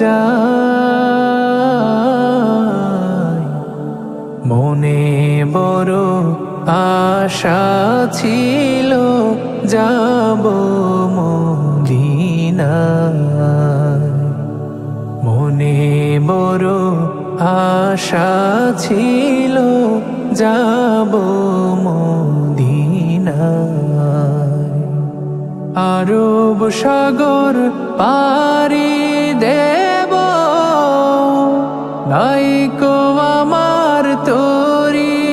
রোজায় মনে বড় আশা ছিল, যাব মদিনায়। মনে বড় আশা ছিল, যাব মদিনায়। আরব সাগর পারি দেব নাইকো আমার তোরি।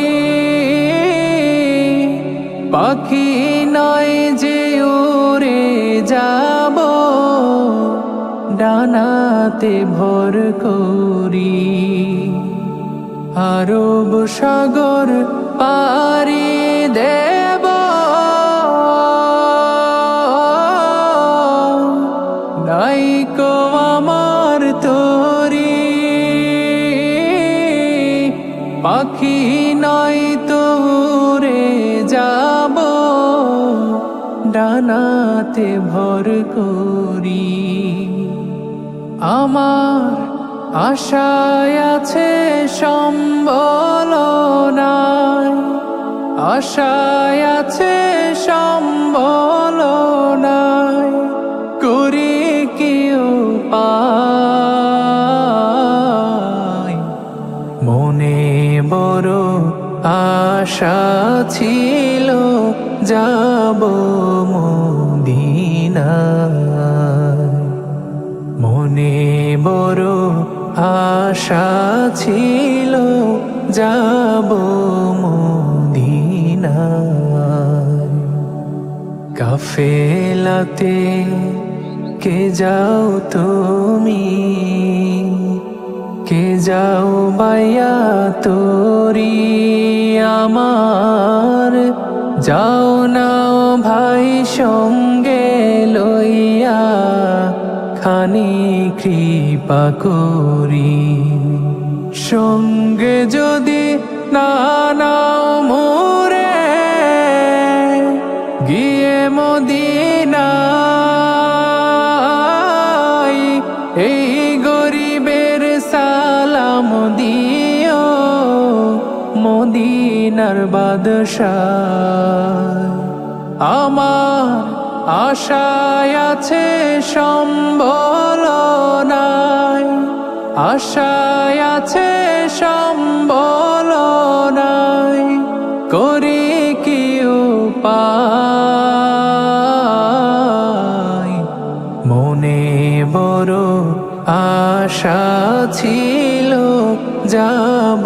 পাখি নয় যে উড়ে যাব, ডানাতে ভর করি। আরব সাগর পারি দেব পাখি নয় তো উড়ে যাব ডানাতে ভর করি। আমার আশায় আছে সম্বল নাই আশায় আছে সম্বল আশা ছিল যাব মদিনায়। মনে বড় আশা ছিল যাব মদিনায়। কাফেলাতে কে যাও তুমি? কে যাও বাইয়া তোরি? আমার। যাও নাও ভাই, সঙ্গে লইয়া খানি কৃপা করি। সঙ্গে যদি না নাও মোরে, গিয়ে মদিনায় এই গরিবের সালাম দিও। মদিনার বাদশাহ। আমার আশায় আছে সম্বল নাই আশায় আছে সম্বল নাই করি কি মনে বড় আশা ছিল, যাব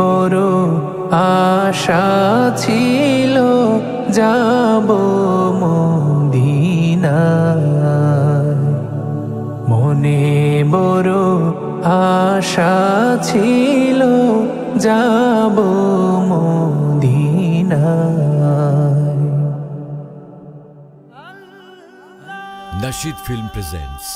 বড় আশা ছিল যাব মদিনায়। মনে বড় আশা ছিল যাব মদিনায়। Nashid Film presents